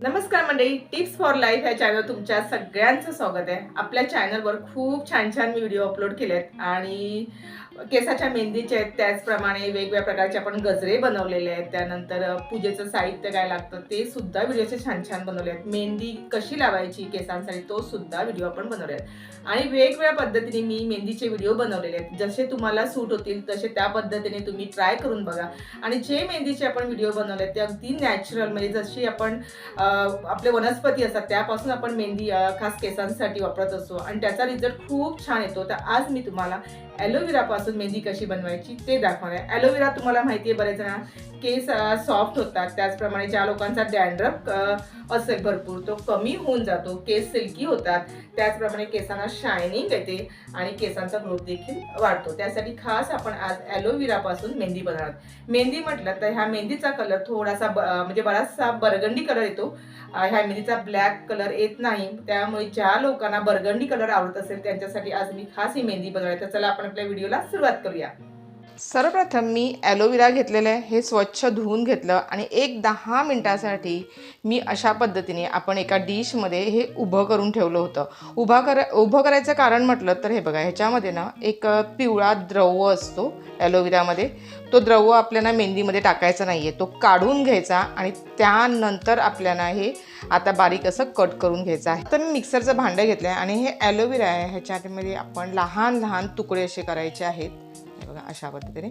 नमस्कार मंडळी tips for life या चॅनल तुमच्या सगळ्यांचं स्वागत आहे. आपल्या चॅनलवर खूप छान छान व्हिडिओ अपलोड केले आहेत आणि केसाच्या मेहंदीचे आहेत त्याचप्रमाणे वेगवेगळ्या प्रकारचे आपण गजरे बनवलेले आहेत त्यानंतर पूजेचं साहित्य काय लागतं ते सुद्धा व्हिडिओचे छान छान बनवले आहेत. मेहंदी कशी लावायची केसांसाठी तो सुद्धा व्हिडिओ आपण बनवले आहेत. आणि वेगवेगळ्या पद्धतीने मी मेहंदीचे व्हिडिओ बनवलेले आहेत. जसे तुम्हाला सूट होतील तसे त्या पद्धतीने तुम्ही ट्राय करून बघा. आणि जे मेहंदीचे आपण व्हिडिओ बनवले आहेत ते अगदी नॅचरल म्हणजे जशी आपण आपले वनस्पती असतात त्यापासून आपण मेहंदी खास केसांसाठी वापरत असतो. आणि त्याचा रिझल्ट खूप छान येतो. तर आज मी तुम्हाला ॲलोवेरापासून मेहंदी कशी बनवायची ते दाखवणार आहे. ॲलोवेरा तुम्हाला माहिती आहे बरेच जण केस सॉफ्ट होतात. त्याचप्रमाणे ज्या लोकांचा डॅन्ड्रफ असेल भरपूर तो कमी होऊन जातो. केस सिल्की होतात. त्याचप्रमाणे केसांना शायनिंग येते आणि केसांचा ग्रोथ देखील वाढतो. त्यासाठी खास आपण आज ॲलोव्हिरापासून मेहंदी बनवणार मेहंदी म्हटलं तर ह्या मेहंदीचा कलर थोडासा ब- म्हणजे बराचसा बरगंडी कलर येतो. ह्या मेहंदीचा ब्लॅक कलर येत नाही. त्यामुळे ज्या लोकांना बरगंडी कलर आवडत असेल त्यांच्यासाठी आज मी खास ही मेहंदी बनवली तर चला आपण आपल्या व्हिडिओला सुरुवात करूया. सर्वप्रथम मी ॲलोवेरा घेतलेलं आहे. हे स्वच्छ धुवून घेतलं आणि एक दहा मिनटासाठी मी अशा पद्धतीने आपण एका डिशमध्ये हे उभं करून ठेवलं होतं. उभा कर उभं करायचं कारण म्हटलं तर हे बघा ह्याच्यामध्ये ना एक पिवळा द्रव असतो ॲलोवेरामध्ये. तो द्रव आपल्याला मेहंदीमध्ये टाकायचा नाही आहे तो काढून घ्यायचा आणि त्यानंतर आपल्याला हे आता बारीक असं कट करून घ्यायचं आहे. तर मी मिक्सरचं भांडं घेतलं आहे आणि हे ॲलोवेरा आहे. ह्याच्यामध्ये आपण लहान लहान तुकडे असे करायचे आहेत. बघा अशा पद्धतीने.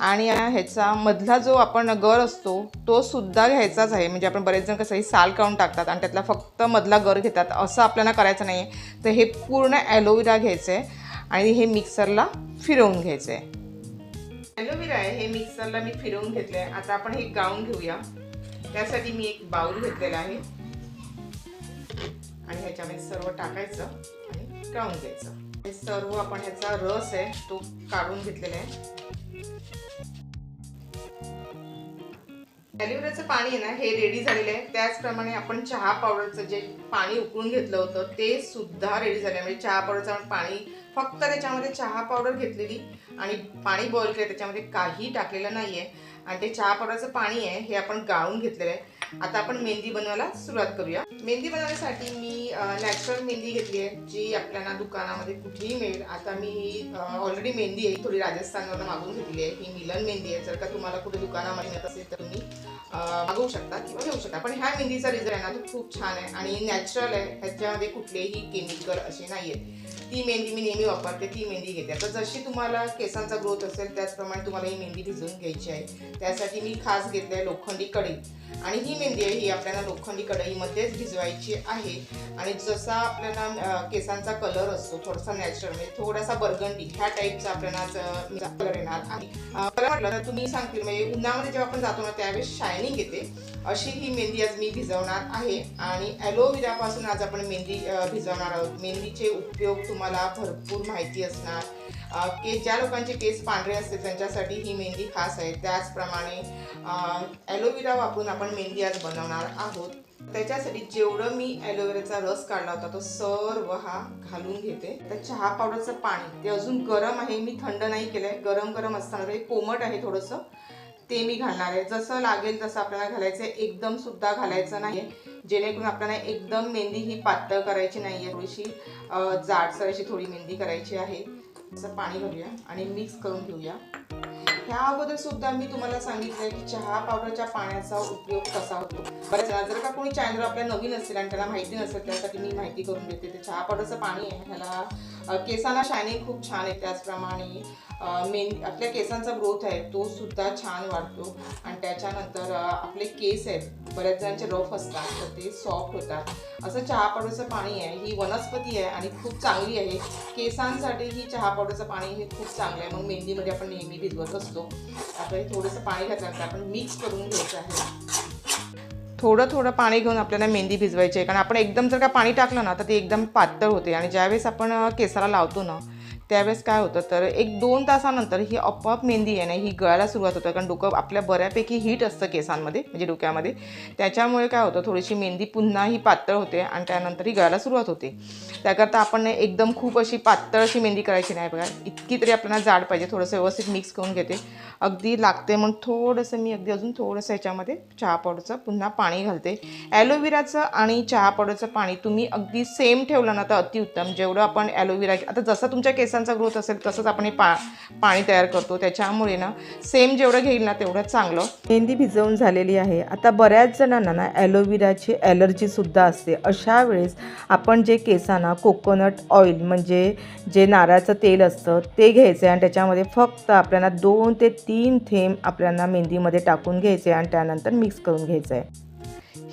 आणि ह्याचा मधला जो आपण गर असतो तो सुद्धा घ्यायचाच आहे. म्हणजे आपण बरेच जण कसं ही साल काढून टाकतात आणि त्यातला फक्त मधला गर घेतात असं आपल्याला करायचं नाही आहे तर हे पूर्ण ॲलोवेरा घ्यायचं आहे आणि हे मिक्सरला फिरवून घ्यायचं आहे ॲलोवेरा आहे हे मिक्सरला मी फिरवून घेतलं आहे आता आपण हे गाळून घेऊया. त्यासाठी मी एक बाउल घेतलेला आहे. आणि ह्याच्यामध्ये सर्व टाकायचं आणि गाळून घ्यायचं. हे सर्व आपण ह्याचा रस आहे तो काढून घेतलेला आहे. ॲलोवेराचं पाणी आहे ना हे रेडी झालेलं आहे. त्याचप्रमाणे आपण चहा पावडरचं जे पाणी उकळून घेतलं होतं ते सुद्धा रेडी झालं आहे म्हणजे चहा पावडरचं आपण पाणी फक्त त्याच्यामध्ये चहा पावडर घेतलेली आणि पाणी बॉईल केलं त्याच्यामध्ये काही टाकलेलं नाही आहे आणि ते चहा पावडरचं पाणी आहे हे आपण गाळून घेतलेलं आहे. आता आपण मेहंदी बनवायला सुरुवात करूया. मेहंदी बनवण्यासाठी मी नॅचरल मेहंदी घेतली आहे जी आपल्याला दुकानामध्ये कुठेही मिळेल. आता मी ही ऑलरेडी मेहंदी आहे थोडी राजस्थानवरून मागून घेतली आहे. ही मिलन मेहंदी आहे. जर का तुम्हाला कुठे दुकानामध्ये मिळत असेल तर तुम्ही मागवू शकता किंवा घेऊ शकता. पण ह्या मेहंदीचा रिझल्ट आहे ना तो खूप छान आहे आणि नॅचरल आहे. ह्याच्यामध्ये कुठलेही केमिकल असे नाही आहेत ती मेहंदी मी नेहमी वापरते ती मेहंदी घेते. तर जशी तुम्हाला केसांचा ग्रोथ असेल त्याचप्रमाणे तुम्हाला ही मेहंदी भिजवून घ्यायची आहे. त्यासाठी मी खास घेतली आहे लोखंडी कडी आणि ही मेहंदी आहे ही आपल्याला लोखंडी कढईमध्येच भिजवायची आहे. आणि जसा आपल्याला केसांचा कलर असतो थोडासा नॅचरल म्हणजे थोडासा बर्गंडी ह्या टाईपचा आपल्याला कलर येणार आणि म्हटलं तर तुम्ही सांगतील म्हणजे उन्हामध्ये जेव्हा आपण जातो ना त्यावेळेस शायनिंग येते. अशी ही मेहंदी आज मी भिजवणार आहे. आणि ॲलोवेरापासून आज आपण मेहंदी भिजवणार आहोत. मेहंदीचे उपयोग तुम्हाला भरपूर माहिती असणार. के ज्या लोकांचे केस पांढरे असते त्यांच्यासाठी ही मेहंदी खास आहे. त्याचप्रमाणे ॲलोवेरा वापरून आपण मेहंदी आज बनवणार आहोत. त्याच्यासाठी जेवढं मी ॲलोवेराचा रस काढला होता तो सर्व हा घालून घेते. तर चहा पावडरचं पाणी ते अजून गरम आहे मी थंड नाही केलं आहे गरम गरम असताना ते कोमट आहे थोडंसं. ते मी घालणार आहे. जसं लागेल तसं आपल्याला घालायचं आहे. एकदम सुद्धा घालायचं नाही जेणेकरून आपल्याला एकदम मेहंदी ही पातळ करायची नाही आहे थोडीशी जाडसर अशी थोडी मेहंदी करायची आहे. असं पाणी घालूया आणि मिक्स करून घेऊया. ह्या अगोदर सुद्धा मी तुम्हाला सांगितलं की चहा पावडरच्या पाण्याचा उपयोग कसा होतो. बऱ्याच जर का कोणी चॅनल आपल्या नवीन असेल आणि त्याला माहिती नसेल त्यासाठी मी माहिती करून देते. ते चहा पावडरचं पाणी आहे. ह्याला केसांना शायनिंग खूप छान आहे त्याचप्रमाणे. मेन आपल्या केसांचा ग्रोथ आहे तो सुद्धा छान वाढतो. आणि त्याच्यानंतर आपले केस आहेत बऱ्याच जणांचे रफ असतात तर ते सॉफ्ट होतात. असं चहा पावडरचं पाणी आहे ही वनस्पती आहे आणि खूप चांगली आहे. केसांसाठी ही चहा पावडरचं पाणी हे खूप चांगलं आहे. मग मेहंदीमध्ये आपण नेहमी भिजवत असतो. आता हे थोडंसं पाणी घातल्यानंतर आपण मिक्स करून घ्यायचं आहे. थोडं थोडं पाणी घेऊन आपल्याला मेहंदी भिजवायची आहे. कारण आपण एकदम जर का पाणी टाकलं ना तर ती एकदम पातळ होते. आणि ज्यावेळेस आपण केसाला लावतो ना त्यावेळेस काय होतं तर एक दोन तासानंतर ही आपोआप मेहंदी आहे ना ही गळायला सुरुवात होतं. कारण डोकं आपल्या बऱ्यापैकी हीट असतं केसांमध्ये म्हणजे डोक्यामध्ये. त्याच्यामुळे काय होतं थोडीशी मेहंदी पुन्हा ही पातळ होते आणि त्यानंतर ही गळायला सुरुवात होते. त्याकरता आपण एकदम खूप अशी पातळ अशी मेहंदी करायची नाही बघा. इतकी तरी आपल्याला जाड पाहिजे थोडंसं व्यवस्थित मिक्स करून घेते. अगदी लागते म्हणून थोडंसं मी अगदी अजून थोडंसं याच्यामध्ये चहा पावडरचं पुन्हा पाणी घालते. ॲलोवेराचं आणि चहा पावडरचं पाणी तुम्ही अगदी सेम ठेवलं ना तर अतिउत्तम. जेवढं आपण ॲलोवेरा आता जसं तुमच्या केसात दिवसांचा ग्रोथ असेल तसंच आपण हे पा पाणी तयार करतो. त्याच्यामुळे ना सेम जेवढं घेईल ना तेवढं चांगलं. मेहंदी भिजवून झालेली आहे. आता बऱ्याच जणांना ना ॲलोवेराची ॲलर्जीसुद्धा असते. अशा वेळेस आपण जे केसांना कोकोनट ऑइल म्हणजे जे नारळाचं तेल असतं ते घ्यायचं आहे आणि त्याच्यामध्ये फक्त आपल्याला दोन ते तीन थेंब आपल्याला मेहंदीमध्ये टाकून घ्यायचे आणि त्यानंतर मिक्स करून घ्यायचं आहे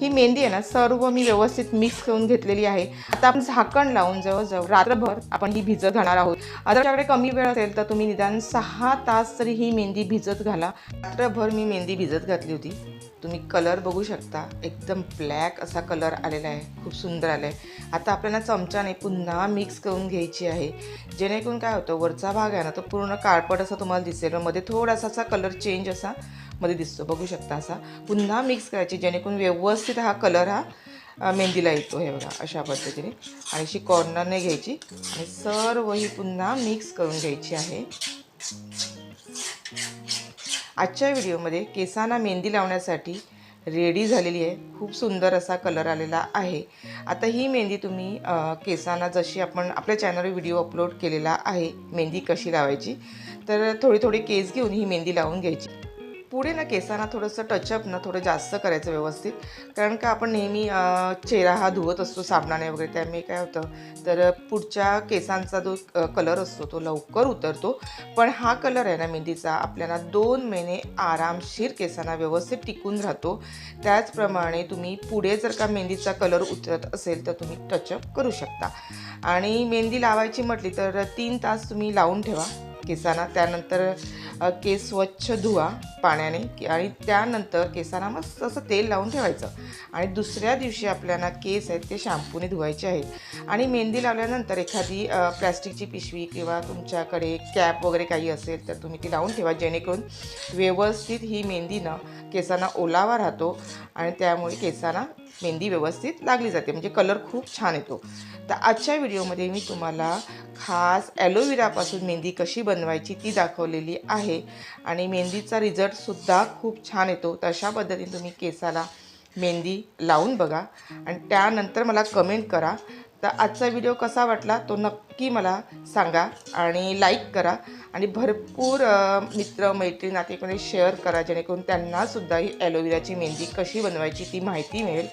ही मेहंदी आहे ना सर्व मी व्यवस्थित मिक्स करून घेतलेली आहे. आता आपण झाकण लावून जवळजवळ रात्रभर आपण ही भिजत घालणार आहोत. आता तुमच्याकडे कमी वेळ असेल तर तुम्ही निदान सहा तास तरी ही मेहंदी भिजत घाला. रात्रभर मी मेहंदी भिजत घातली होती. तुम्ही कलर बघू शकता. एकदम ब्लॅक असा कलर आलेला आहे. खूप सुंदर आला आहे आता आपल्याला चमच्याने पुन्हा मिक्स करून घ्यायची आहे. जेणेकरून काय होतं वरचा भाग आहे ना तो पूर्ण काळपट असा तुम्हाला दिसेल. मध्ये थोडासा असा कलर चेंज असा मध्ये दिसतो. बघू शकता असा. पुन्हा मिक्स करायची जेणेकरून व्यवस्थित हा कलर हा मेहंदीला येतो हे बघा अशा पद्धतीने. आणि अशी कॉर्नरने घ्यायची आणि सर्व ही पुन्हा मिक्स करून घ्यायची आहे. आजच्या व्हिडिओमध्ये केसांना मेहंदी लावण्यासाठी रेडी झालेली आहे. खूप सुंदर असा कलर आलेला आहे. आता ही मेहंदी तुम्ही केसांना जशी आपण आपल्या चॅनलवर व्हिडिओ अपलोड केलेला आहे मेहंदी कशी लावायची तर थोडी थोडी केस घेऊन ही मेहंदी लावून घ्यायची. पुढे ना केसांना थोडंसं टचअप ना थोडं जास्त करायचं व्यवस्थित. कारण का आपण नेहमी चेहरा हा धुवत असतो साबणाने वगैरे. त्यामुळे काय होतं? तर पुढच्या केसांचा जो कलर असतो तो लवकर उतरतो. पण हा कलर आहे ना मेहंदीचा आपल्याला दोन महिने आरामशीर केसांना व्यवस्थित टिकून राहतो. त्याचप्रमाणे तुम्ही पुढे जर का मेहंदीचा कलर उतरत असेल तर तुम्ही टचअप करू शकता. आणि मेहंदी लावायची म्हटली तर तीन तास तुम्ही लावून ठेवा केसांना. त्यानंतर केस स्वच्छ धुवा. पाण्याने की- आणि त्यानंतर केसांना मस्त असं तेल लावून ठेवायचं. आणि दुसऱ्या दिवशी आपल्याला केस आहेत ते शॅम्पूने धुवायचे आहेत. आणि मेहंदी लावल्यानंतर एखादी प्लॅस्टिकची पिशवी किंवा तुमच्याकडे कॅप वगैरे काही असेल तर तुम्ही ती लावून ठेवा. जेणेकरून व्यवस्थित ही मेहंदीनं केसांना ओलावा राहतो आणि त्यामुळे केसांना मेहंदी व्यवस्थित लागली जाते. म्हणजे कलर खूप छान येतो. तर आजच्या व्हिडिओमध्ये मी तुम्हाला खास ॲलोवेरापासून मेहंदी कशी बनवायची ती दाखवलेली आहे. आणि मेहंदीचा रिझल्टसुद्धा खूप छान येतो. तशा पद्धतीने तुम्ही केसाला मेहंदी लावून बघा. आणि त्यानंतर मला कमेंट करा. तर आजचा व्हिडिओ कसा वाटला तो नक्की मला सांगा आणि लाईक करा. आणि भरपूर मित्र मैत्री नातेवाईकांना शेअर करा जेणेकरून त्यांनासुद्धा ही ॲलोवेराची मेहंदी कशी बनवायची ती माहिती मिळेल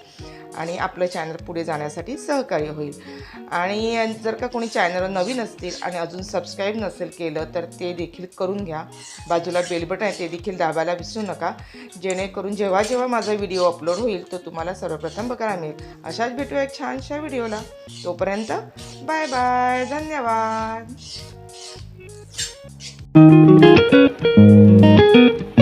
आणि आपलं चॅनल पुढे जाण्यासाठी सहकार्य होईल. आणि जर का कोणी चॅनल नवीन असतील आणि अजून सबस्क्राईब नसेल केलं तर ते देखील करून घ्या. बाजूला बेल बटन आहे ते देखील दाबायला विसरू नका. जेणेकरून जेव्हा जेव्हा माझा व्हिडिओ अपलोड होईल तो तुम्हाला सर्वप्रथम बघायला मिळेल. अशाच भेटूया एक छानशा व्हिडिओला तोपर्यंत बाय बाय धन्यवाद. Thank you.